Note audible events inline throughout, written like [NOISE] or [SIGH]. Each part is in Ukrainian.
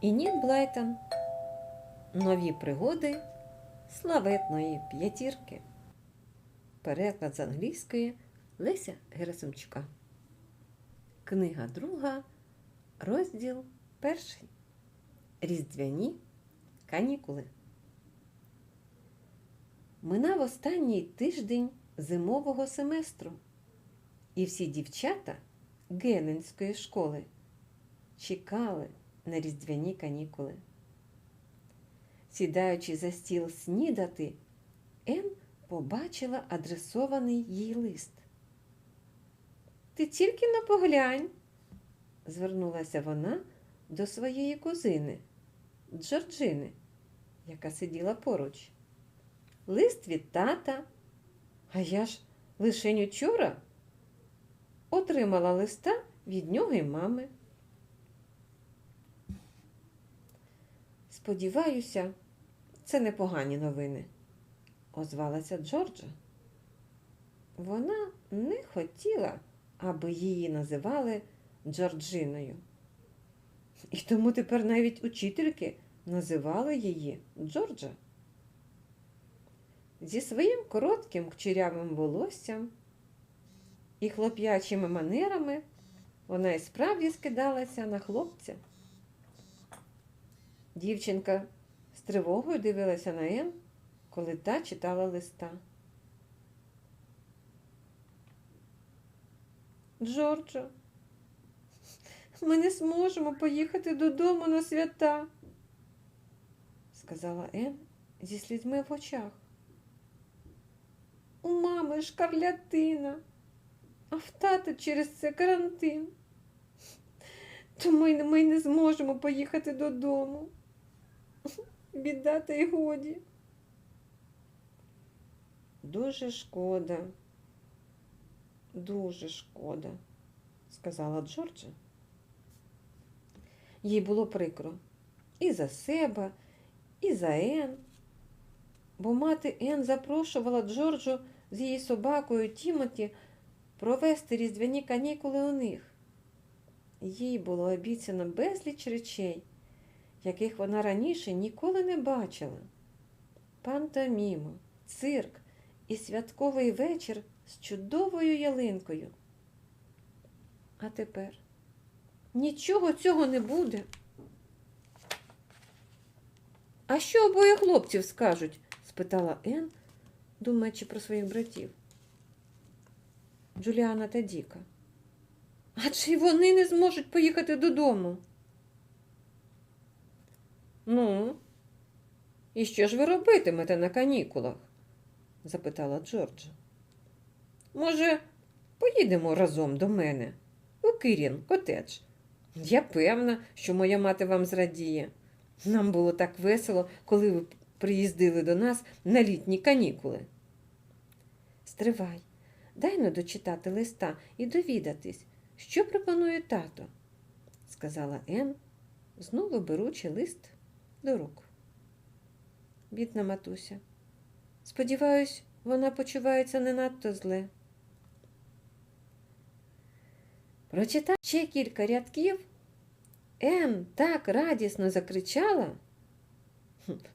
і Нік Блайтон. Нові пригоди славетної п'ятірки. Переклад з англійської Леся Герасимчука. Книга друга, розділ перший. Різдвяні канікули. Минав останній тиждень зимового семестру, і всі дівчата Гененської школи чекали на різдвяні канікули. Сідаючи за стіл снідати, Ен побачила адресований їй лист. Ти тільки не поглянь, звернулася вона до своєї кузини Джорджини, яка сиділа поруч. Лист від тата, а я ж лишень учора отримала листа від нього і мами. Сподіваюся, це непогані новини, озвалася Джорджа. Вона не хотіла, аби її називали Джорджиною. І тому тепер навіть учительки називали її Джорджа. Зі своїм коротким кчерявим волоссям і хлоп'ячими манерами вона і справді скидалася на хлопця. Дівчинка з тривогою дивилася на Ен, коли та читала листа. Джорджо, ми не зможемо поїхати додому на свята, сказала Ен зі слізьми в очах. У мами шкарлятина, а в тата через це карантин. Тому ми не зможемо поїхати додому. [LAUGHS] Біда та й годі. Дуже шкода, дуже шкода, сказала Джорджа. Їй було прикро і за себе, і за Ен, бо мати Ен запрошувала Джорджу з її собакою Тімоті провести різдвяні канікули у них. Їй було обіцяно безліч речей, яких вона раніше ніколи не бачила. Пантоміму, цирк і святковий вечір з чудовою ялинкою. А тепер нічого цього не буде. А що обоє хлопців скажуть? спитала Ен, думаючи про своїх братів. Джуліана та Діка. Адже й вони не зможуть поїхати додому. Ну, і що ж ви робитимете на канікулах? запитала Джорджа. Може, поїдемо разом до мене у Кирін котедж. Я певна, що моя мати вам зрадіє. Нам було так весело, коли ви приїздили до нас на літні канікули. Стривай, дай но дочитати листа і довідатись, що пропонує тато, сказала Ен, знову беручи лист до рук. Бідна матуся. Сподіваюсь, вона почувається не надто зле. Прочитав ще кілька рядків, Ен так радісно закричала,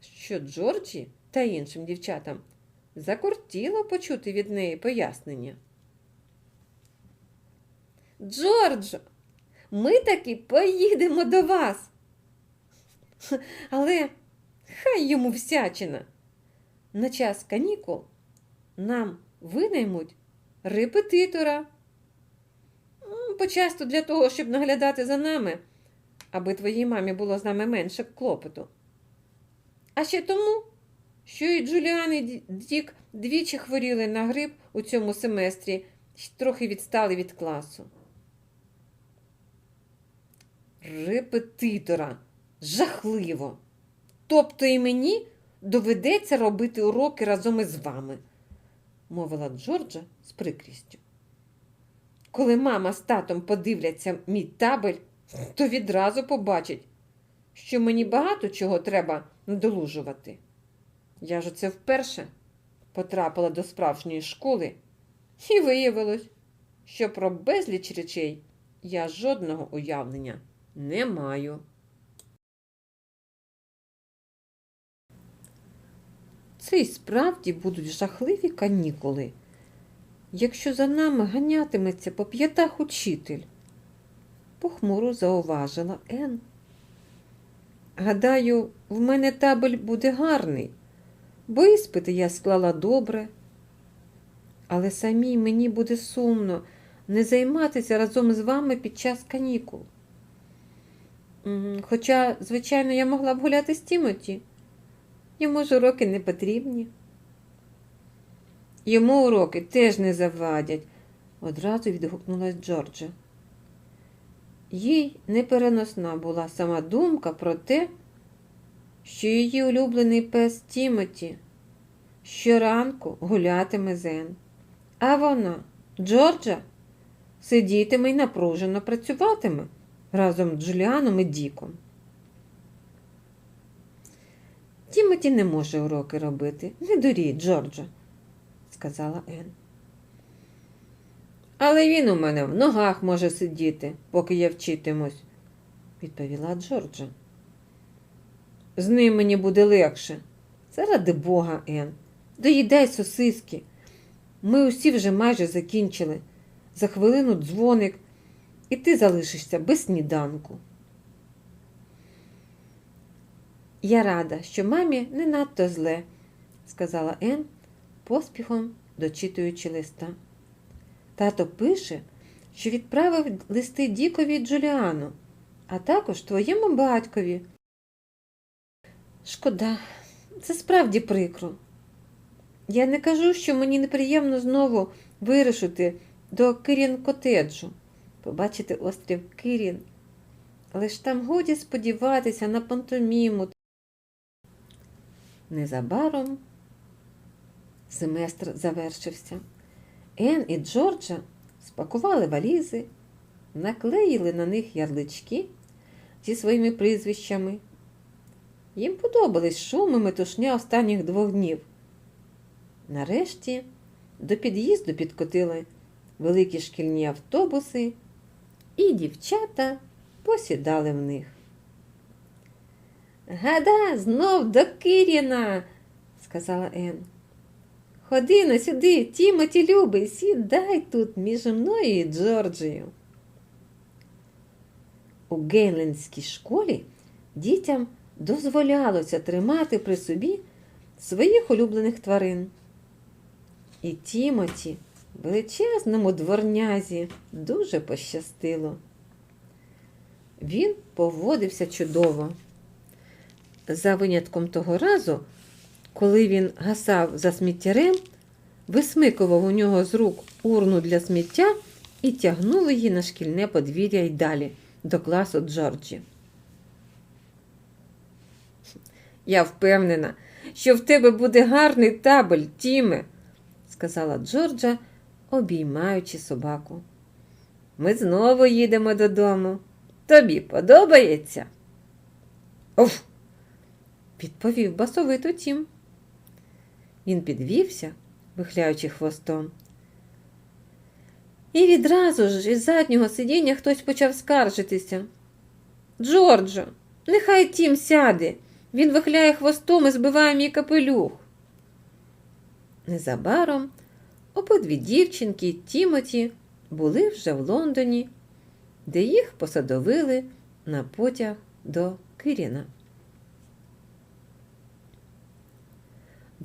що Джорджі та іншим дівчатам закортіло почути від неї пояснення. Джорджо, ми таки поїдемо до вас. [LAUGHS] Але хай йому всячина. На час канікул нам винаймуть репетитора. М, Почасто для того, щоб наглядати за нами, аби твоїй мамі було з нами менше клопоту. А ще тому, що і Джуліан, і Дік двічі хворіли на грип у цьому семестрі трохи відстали від класу. Репетитора. Жахливо. Тобто і мені доведеться робити уроки разом із вами, мовила Джорджа з прикрістю. Коли мама з татом подивляться мій табель, то відразу побачать, що мені багато чого треба надолужувати. Я ж це вперше потрапила до справжньої школи, і виявилось, що про безліч речей я жодного уявлення не маю. Це і справді будуть жахливі канікули, якщо за нами ганятиметься по п'ятах учитель, похмуро зауважила Ен. Гадаю, в мене табель буде гарний, бо іспити я склала добре. Але самій мені буде сумно не займатися разом з вами під час канікул. Хоча, звичайно, я могла б гуляти з Тімоті. Йому ж уроки не потрібні. Йому уроки теж не завадять, одразу відгукнулась Джорджа. Їй непереносна була сама думка про те, що її улюблений пес Тімоті щоранку гулятиме зен. А вона, Джорджа, сидітиме й напружено працюватиме разом з Джуліаном і Діком. Тімоті не може уроки робити. Не дурій, Джорджа, сказала Ен. Але він у мене в ногах може сидіти, поки я вчитимусь, відповіла Джорджа. З ним мені буде легше. Заради Бога, Ен, доїдай сосиски. Ми усі вже майже закінчили. За хвилину дзвоник, і ти залишишся без сніданку. Я рада, що мамі не надто зле, сказала Ен, поспіхом дочитуючи листа. Тато пише, що відправив листи Дікові Джуліану, а також твоєму батькові. Шкода, це справді прикро. Я не кажу, що мені неприємно знову вирушити до Кирін котеджу, побачити острів Кирін. Але ж там годі сподіватися на пантоміму. Незабаром семестр завершився. Ен і Джорджа спакували валізи, наклеїли на них ярлички зі своїми прізвищами. Їм подобались шум і метушня останніх двох днів. Нарешті до під'їзду підкотили великі шкільні автобуси, і дівчата посідали в них. Гада, знов до Киріна, сказала Ен. Ходи на сюди, Тімоті любий, сідай тут між мною і Джорджією. У Гейлендській школі дітям дозволялося тримати при собі своїх улюблених тварин. І Тімоті, величезному дворнязі, дуже пощастило. Він поводився чудово. За винятком того разу, коли він гасав за сміттярем, висмикував у нього з рук урну для сміття і тягнув її на шкільне подвір'я й далі до класу Джорджі. Я впевнена, що в тебе буде гарний табель, Тіме, сказала Джорджа, обіймаючи собаку. Ми знову їдемо додому. Тобі подобається? Оф! Відповів басовито Тім. Він підвівся, вихляючи хвостом. І відразу ж із заднього сидіння хтось почав скаржитися. Джорджо, нехай Тім сяде. Він вихляє хвостом і збиває мій капелюх. Незабаром обидві дівчинки Тімоті були вже в Лондоні, де їх посадовили на потяг до Киріна.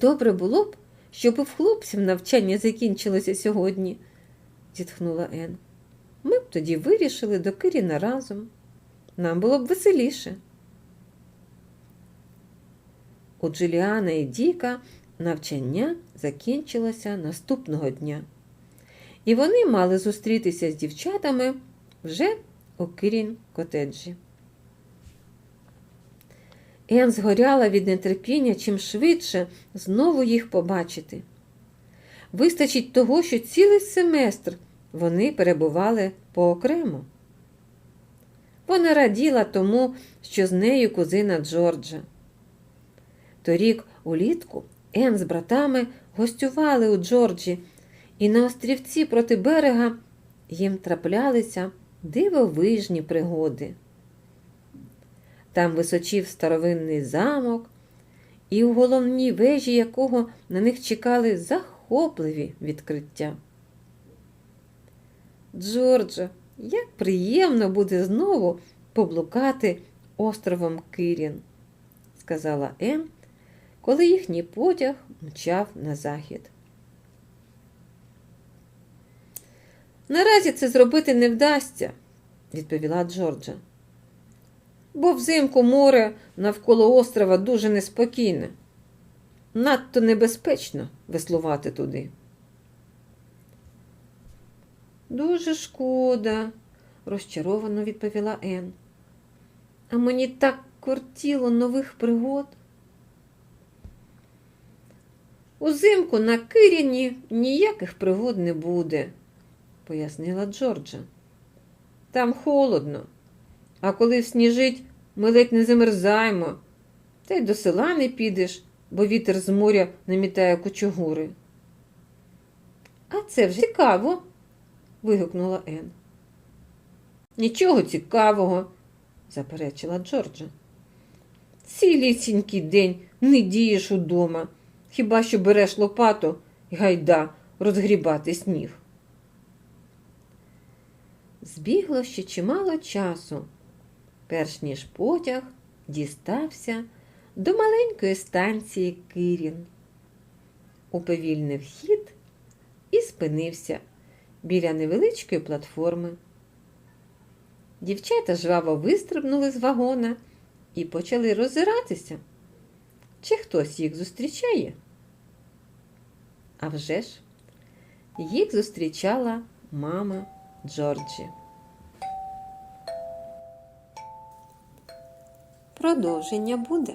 Добре було б, щоб і в хлопців навчання закінчилося сьогодні, зітхнула Ен. Ми б тоді вирішили до Киріна разом. Нам було б веселіше. У Джуліана і Діка навчання закінчилося наступного дня, і вони мали зустрітися з дівчатами вже у Кирін котеджі. Ен згоряла від нетерпіння чим швидше знову їх побачити. Вистачить того, що цілий семестр вони перебували поокремо. Вона раділа тому, що з нею кузина Джорджа. Торік улітку Ен з братами гостювали у Джорджі, і на острівці проти берега їм траплялися дивовижні пригоди. Там височів старовинний замок, і у головній вежі якого на них чекали захопливі відкриття. Джордже, як приємно буде знову поблукати островом Кирін, сказала Ем, коли їхній потяг мчав на захід. Наразі це зробити не вдасться, відповіла Джорджа. Бо взимку море навколо острова дуже неспокійне. Надто небезпечно веслувати туди. Дуже шкода, розчаровано відповіла Ен. А мені так кортіло нових пригод. Узимку на Киріні ніяких пригод не буде, пояснила Джорджа. Там холодно, а коли сніжить, ми ледь не замерзаємо, та й до села не підеш, бо вітер з моря намітає кучугури. А це вже цікаво, вигукнула Ен. Нічого цікавого, заперечила Джорджа. Цілісінький день не дієш удома, хіба що береш лопату і гайда розгрібати сніг. Збігло ще чимало часу, перш ніж потяг дістався до маленької станції Кирін. Уповільнив хід і спинився біля невеличкої платформи. Дівчата жваво вистрибнули з вагона і почали роззиратися, чи хтось їх зустрічає. А вже ж, їх зустрічала мама Джорджі. Продовження буде.